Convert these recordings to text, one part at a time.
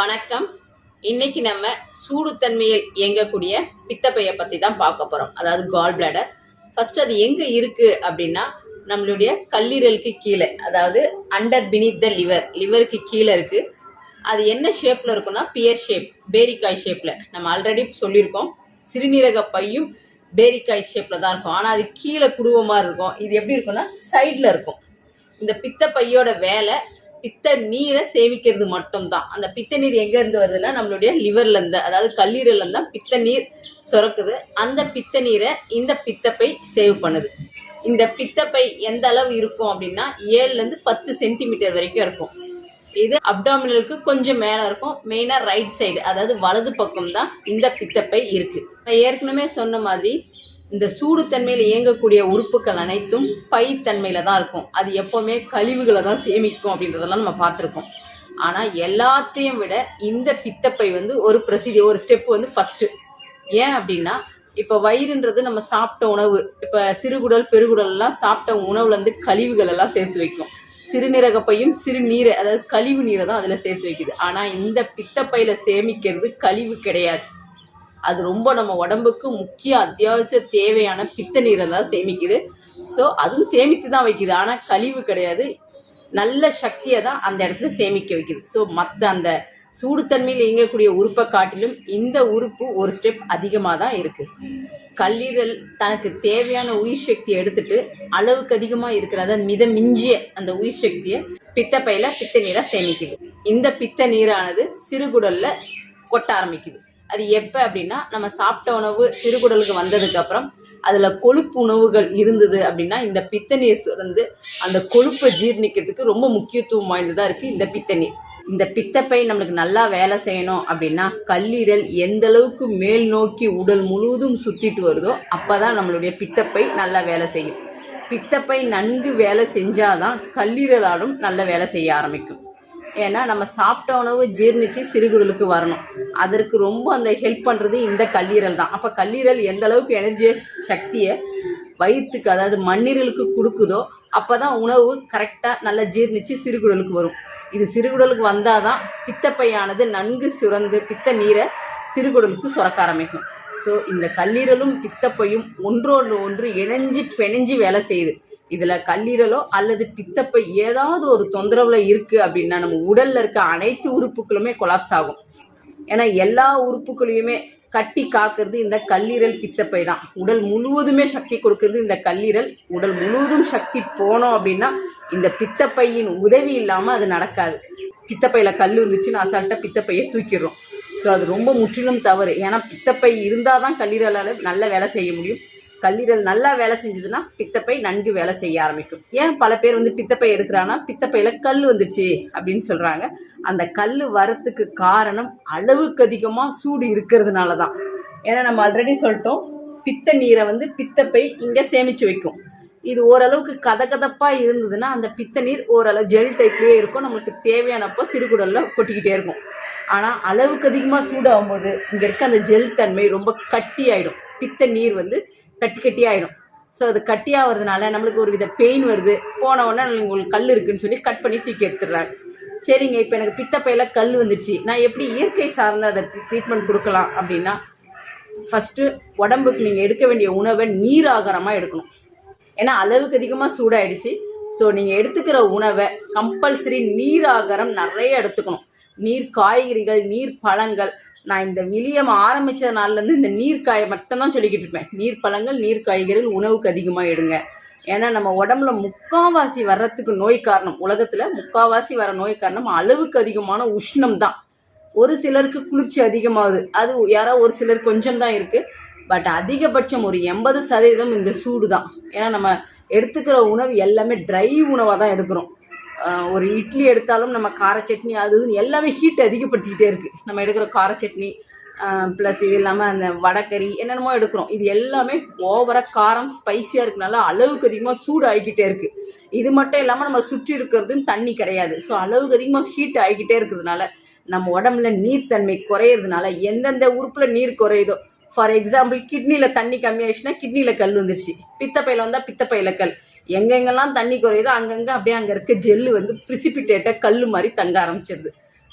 வணக்கம். இன்னைக்கு நம்ம சூடுத்தன்மையில் இயங்கக்கூடிய பித்தப்பையை பற்றி தான் பார்க்க போகிறோம் அதாவது கால் பிளாடர் ஃபர்ஸ்ட் அது எங்கே இருக்குது அப்படின்னா நம்மளுடைய கல்லீரலுக்கு கீழே அதாவது அண்டர் பினித் த லிவர் லிவருக்கு கீழே இருக்குது அது என்ன ஷேப்பில் இருக்குன்னா பியர் ஷேப் பேரிக்காய் ஷேப்பில் நம்ம ஆல்ரெடி சொல்லியிருக்கோம். சிறுநீரக பையும் பேரிக்காய் ஷேப்பில் தான் இருக்கும். ஆனால் அது கீழே குடுவ மாதிரி இருக்கும். இது எப்படி இருக்கும்னா சைடில் இருக்கும். இந்த பித்த பையோட வேலை பித்த நீரை சேமிக்கிறது மட்டும்தான். அந்த பித்த நீர் எங்க இருந்து வருதுன்னா நம்மளுடைய லிவர்லேருந்து அதாவது கல்லீரல்லேருந்து தான் பித்த நீர் சுரக்குது. அந்த பித்த நீரை இந்த பித்தப்பை சேவ் பண்ணுது. இந்த பித்தப்பை எந்த அளவு இருக்கும் அப்படின்னா ஏழுலேருந்து பத்து சென்டிமீட்டர் வரைக்கும் இருக்கும். இது அப்டாமினலுக்கு கொஞ்சம் மேலே இருக்கும். மெயினாக ரைட் சைடு அதாவது வலது பக்கம் தான் இந்த பித்தப்பை இருக்குது ஏற்கனவே சொன்ன மாதிரி இந்த சூடுத்தன்மையில் இயங்கக்கூடிய உறுப்புகள் அனைத்தும் பைத்தன்மையில் தான் இருக்கும். அது எப்போவுமே கழிவுகளை தான் சேமிக்கும் அப்படின்றதெல்லாம் நம்ம பார்த்துருக்கோம். ஆனால் எல்லாத்தையும் விட இந்த பித்தப்பை வந்து ஒரு பிரசித்தி ஒரு ஸ்டெப் வந்து ஃபஸ்ட்டு ஏன் அப்படின்னா இப்போ வயிறுன்றது நம்ம சாப்பிட்ட உணவு. இப்போ சிறுகுடல் பெருகுடல்லாம் சாப்பிட்ட உணவுலேருந்து கழிவுகள் எல்லாம் சேர்த்து வைக்கும். சிறுநீரகப்பையும் சிறுநீரை அதாவது கழிவு நீரை தான் அதில் சேர்த்து வைக்குது. ஆனால் இந்த பித்தப்பையில் சேமிக்கிறது கழிவு கிடையாது. அது ரொம்ப நம்ம உடம்புக்கு முக்கிய அத்தியாவசிய தேவையான பித்த நீரை தான் சேமிக்குது. ஸோ அதுவும் சேமித்து தான் வைக்குது. ஆனால் கழிவு கிடையாது. நல்ல சக்தியை தான் அந்த இடத்துல சேமிக்க வைக்குது. ஸோ மற்ற அந்த சூடுத்தன்மையில் இயங்கக்கூடிய உறுப்பை காட்டிலும் இந்த உறுப்பு ஒரு ஸ்டெப் அதிகமாக தான் இருக்குது கல்லீரல் தனக்கு தேவையான உயிர் சக்தியை எடுத்துட்டு அளவுக்கு அதிகமாக இருக்கிறத மித மிஞ்சிய அந்த உயிர் சக்தியை பித்தப்பையில் பித்த நீராக சேமிக்குது. இந்த பித்த நீரானது சிறுகுடலில் கொட்ட ஆரம்பிக்குது. அது எப்போ அப்படின்னா நம்ம சாப்பிட்ட உணவு சிறுகுடலுக்கு வந்ததுக்கப்புறம் அதில் கொழுப்பு உணவுகள் இருந்தது அப்படின்னா இந்த பித்த சுரந்து அந்த கொழுப்பை ஜீரணிக்கிறதுக்கு ரொம்ப முக்கியத்துவம் வாய்ந்ததாக இருக்குது இந்த பித்த இந்த பித்தப்பை நம்மளுக்கு நல்லா வேலை செய்யணும் அப்படின்னா கல்லீரல் எந்த அளவுக்கு மேல் நோக்கி உடல் முழுவதும் சுத்திட்டு வருதோ அப்போ தான் நம்மளுடைய பித்தப்பை நல்லா வேலை செய்யும். பித்தப்பை நன்கு வேலை செஞ்சாதான் கல்லீரலாலும் நல்ல வேலை செய்ய ஆரம்பிக்கும். ஏன்னா நம்ம சாப்பிட்ட உணவு ஜீர்ணித்து சிறுகுடலுக்கு வரணும். அதற்கு ரொம்ப அந்த ஹெல்ப் பண்ணுறது இந்த கல்லீரல் தான். அப்போ கல்லீரல் எந்த அளவுக்கு எனர்ஜியை சக்தியை வயிற்றுக்கு அதாவது மண்ணீரலுக்கு கொடுக்குதோ அப்போ தான் உணவு கரெக்டாக நல்லா ஜீர்ணித்து சிறுகுடலுக்கு வரும். இது சிறுகுடலுக்கு வந்தால் தான் பித்தப்பையானது நன்கு சுரந்து பித்த நீரை சிறுகுடலுக்கு சுரக்க ஆரம்பிக்கும். ஸோ இந்த கல்லீரலும் பித்தப்பையும் ஒன்றோடு ஒன்று இணைஞ்சு பிணைஞ்சு வேலை செய்யுது. இதில் கல்லீரலோ அல்லது பித்தப்பை ஏதாவது ஒரு தொந்தரவில் இருக்குது அப்படின்னா நம்ம உடலில் இருக்க அனைத்து உறுப்புகளுமே கொலாப்ஸ் ஆகும். ஏன்னா எல்லா உறுப்புகளையுமே கட்டி காக்கிறது இந்த கல்லீரல் பித்தப்பை தான். உடல் முழுவதுமே சக்தி கொடுக்கறது இந்த கல்லீரல். உடல் முழுவதும் சக்தி போனோம் அப்படின்னா இந்த பித்தப்பையின் உதவி இல்லாமல் அது நடக்காது. பித்தப்பையில் கல் வந்துச்சுன்னு அசால்ட்டாக பித்தப்பையை தூக்கிடுறோம். ஸோ அது ரொம்ப முற்றிலும் தவறு. ஏன்னா பித்தப்பை இருந்தால் தான் கல்லீரலால் நல்ல வேலை செய்ய முடியும். கல்லீரல் நல்லா வேலை செஞ்சதுன்னா பித்தப்பை நன்கு வேலை செய்ய ஆரம்பிக்கும். ஏன் பல பேர் வந்து பித்தப்பை எடுக்கிறாங்கன்னா பித்தப்பையில் கல் வந்துருச்சு அப்படின்னு சொல்கிறாங்க அந்த கல் வரத்துக்கு காரணம் அளவுக்கு அதிகமாக சூடு இருக்கிறதுனால தான் ஏன்னா நம்ம ஆல்ரெடி சொல்லிட்டோம் பித்த நீரை வந்து பித்தப்பை இங்கே சேமித்து வைக்கும். இது ஓரளவுக்கு கதகதப்பாக இருந்ததுன்னா அந்த பித்த நீர் ஓரளவு ஜெல் டைப்லேயே இருக்கும். நம்மளுக்கு தேவையானப்போ சிறுகுடலில் கொட்டிக்கிட்டே இருக்கும். ஆனால் அளவுக்கு அதிகமாக சூடாகும்போது இங்கே இருக்க அந்த ஜெல் தன்மை ரொம்ப கட்டி ஆகிடும் பித்த நீர் வந்து கட்டி கட்டி ஆகிடும் ஸோ அது கட்டி ஆகிறதுனால நம்மளுக்கு ஒரு வித பெயின் வருது. போன உடனே உங்களுக்கு கல் இருக்குன்னு சொல்லி கட் பண்ணி தூக்கி எடுத்துடுறாங்க. சரிங்க இப்போ எனக்கு பித்தப்பையில் கல் வந்துடுச்சு நான் எப்படி இயற்கை சார்ந்த அதை ட்ரீட்மெண்ட் கொடுக்கலாம் அப்படின்னா ஃபஸ்ட்டு உடம்புக்கு நீங்கள் எடுக்க வேண்டிய உணவை நீர் ஆகாரமாக எடுக்கணும். ஏன்னா அளவுக்கு அதிகமாக சூடாயிடுச்சு. ஸோ நீங்கள் எடுத்துக்கிற உணவை கம்பல்சரி நீர் ஆகாரம் நிறைய எடுத்துக்கணும். நீர் காய்கறிகள் நீர் பழங்கள் நான் இந்த விலியம் ஆரம்பித்த நாள்லேருந்து இந்த நீர் காயை மட்டும்தான் சொல்லிக்கிட்டு இருப்பேன். நீர் பழங்கள் நீர் காய்கறிகள் உணவுக்கு அதிகமாக எடுங்க ஏன்னா நம்ம உடம்புல முக்காவாசி வர்றதுக்கு நோய் காரணம் உலகத்தில் முக்காவாசி வர நோய் காரணம் அளவுக்கு அதிகமான உஷ்ணம் தான். ஒரு சிலருக்கு குளிர்ச்சி அதிகமாகுது. அது யாரோ ஒரு சிலர் கொஞ்சம் தான் இருக்குது பட் அதிகபட்சம் ஒரு எண்பது சதவீதம் இந்த சூடு தான். ஏன்னா நம்ம எடுத்துக்கிற உணவு எல்லாமே ட்ரை உணவாக தான் எடுக்கிறோம். ஒரு இட்லி எடுத்தாலும் நம்ம கார சட்னி அது இதுன்னு எல்லாமே ஹீட் அதிகப்படுத்திக்கிட்டே இருக்குது நம்ம எடுக்கிற கார சட்னி ப்ளஸ் இது இல்லாமல் அந்த வடக்கறி என்னென்னமோ எடுக்கிறோம். இது எல்லாமே ஓவராக காரம் ஸ்பைசியாக இருக்கனால அளவுக்கு அதிகமாக சூடு ஆகிக்கிட்டே இருக்குது இது மட்டும் இல்லாமல் நம்ம சுற்றி இருக்கிறதும் தண்ணி கிடையாது. ஸோ அளவுக்கு அதிகமாக ஹீட் ஆகிக்கிட்டே இருக்கிறதுனால நம்ம உடம்புல நீர்த்தன்மை குறையிறதுனால எந்தெந்த உறுப்பில் நீர் குறையுதோ ஃபார் எக்ஸாம்பிள் கிட்னியில் தண்ணி கம்மியாயிடுச்சுன்னா கிட்னியில் கல் வந்துருச்சு. பித்தப்பையில் வந்தால் பித்தப்பையில் கல். எங்கெங்கெல்லாம் தண்ணி குறையுதோ அங்கங்கே அப்படியே அங்கே இருக்க ஜெல்லு வந்து ப்ரிசிபிட்டேட்டாக கல் மாதிரி தங்க ஆரம்பிச்சிருது.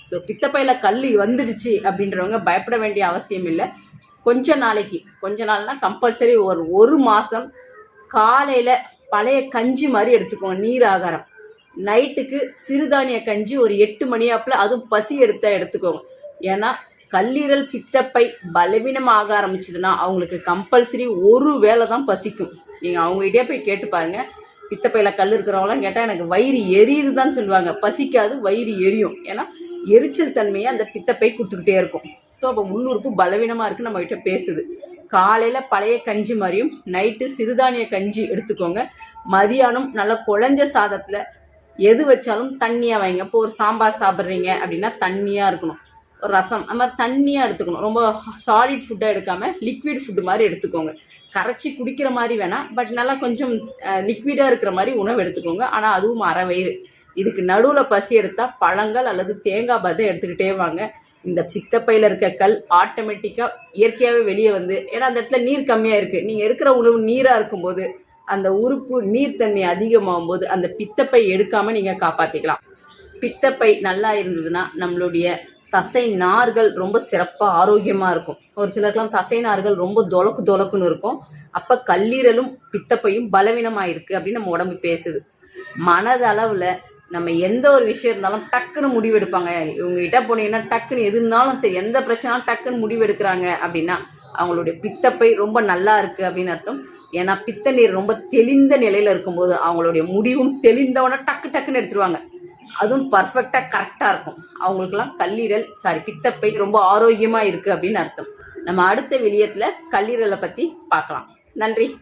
ஸோ பித்தப்பையில் கல் வந்துடுச்சு அப்படின்றவங்க பயப்பட வேண்டிய அவசியம் இல்லை. கொஞ்ச நாளைக்கு கொஞ்ச நாள்னா கம்பல்சரி ஒரு ஒரு மாதம் காலையில் பழைய கஞ்சி மாதிரி எடுத்துக்கோங்க நீர் ஆகாரம். நைட்டுக்கு சிறுதானிய கஞ்சி ஒரு எட்டு மணியாப்பில் அதுவும் பசி எடுத்தால் எடுத்துக்கோங்க. ஏன்னா கல்லீரல் பித்தப்பை பலவீனமாக ஆரம்பிச்சதுன்னா அவங்களுக்கு கம்பல்சரி ஒரு வேளை தான் பசிக்கும். நீங்கள் அவங்ககிட்டயே போய் கேட்டு பாருங்கள் பித்தப்பையில் கல் இருக்கிறவங்களாம் கேட்டால் எனக்கு வயிறு எரியுது தான் சொல்லுவாங்க. பசிக்காது வயிறு எரியும். ஏன்னா எரிச்சல் தன்மையை அந்த பித்தப்பை கொடுத்துக்கிட்டே இருக்கும். ஸோ அப்போ உள்ளுறுப்பு பலவீனமாக இருக்குன்னு நம்மகிட்ட பேசுது. காலையில் பழைய கஞ்சி மாதிரியும் நைட்டு சிறுதானிய கஞ்சி எடுத்துக்கோங்க. மதியானம் நல்லா குழஞ்ச சாதத்தில் எது வச்சாலும் தண்ணியாக வைங்க. இப்போ ஒரு சாம்பார் சாப்பிட்றீங்க அப்படின்னா தண்ணியாக இருக்கணும். ஒரு ரசம். அந்த மாதிரி தண்ணியாக எடுத்துக்கணும். ரொம்ப சாலிட் ஃபுட்டாக எடுக்காமல் லிக்விட் ஃபுட்டு மாதிரி எடுத்துக்கோங்க. கரைச்சி குடிக்கிற மாதிரி வேணாம் பட் நல்லா கொஞ்சம் லிக்விடாக இருக்கிற மாதிரி உணவு எடுத்துக்கோங்க. ஆனால் அதுவும் அறவயிறு இதுக்கு நடுவில் பசி எடுத்தால் பழங்கள் அல்லது தேங்காய் பதை எடுத்துக்கிட்டே வாங்க. இந்த பித்தப்பையில் இருக்க கல் ஆட்டோமேட்டிக்காக இயற்கையாகவே வெளியே வந்து ஏன்னா அந்த இடத்துல நீர் கம்மியாக இருக்குது நீங்கள் எடுக்கிற உணவு நீராக இருக்கும்போது அந்த உறுப்பு நீர்த்தன்மை அதிகமாகும் போது அந்த பித்தப்பை எடுக்காமல் நீங்கள் காப்பாற்றிக்கலாம் பித்தப்பை நல்லா இருந்ததுன்னா நம்மளுடைய தசை நார்கள் ரொம்ப சிறப்பாக ஆரோக்கியமாக இருக்கும். ஒரு சிலருக்கெலாம் தசை நார்கள் ரொம்ப தொலக்கு தொலக்குன்னு இருக்கும். அப்போ கல்லீரலும் பித்தப்பையும் பலவீனமாக இருக்குது அப்படின்னு நம்ம உடம்பு பேசுது. மனதளவில் நம்ம எந்த ஒரு விஷயம் இருந்தாலும் டக்குன்னு முடிவெடுப்பாங்க. இவங்ககிட்ட போனீங்கன்னா டக்குன்னு எது இருந்தாலும் சரி எந்த பிரச்சனாலும் டக்குன்னு முடிவெடுக்கிறாங்க அப்படின்னா அவங்களுடைய பித்தப்பை ரொம்ப நல்லா இருக்குது அப்படின்னு அர்த்தம். ஏன்னா பித்த நீர் ரொம்ப தெளிந்த நிலையில் இருக்கும்போது அவங்களுடைய முடிவும் தெளிந்தவன டக்கு டக்குன்னு எடுத்துருவாங்க. அதுவும் பர்ஃபெக்டாக கரெக்டாக இருக்கும். அவங்களுக்கெல்லாம் கல்லீரல் சாரி பித்தப்பை ரொம்ப ஆரோக்கியமாக இருக்குது அப்படின்னு அர்த்தம். நம்ம அடுத்த வெளியத்தில் கல்லீரலை பற்றி பார்க்கலாம். நன்றி.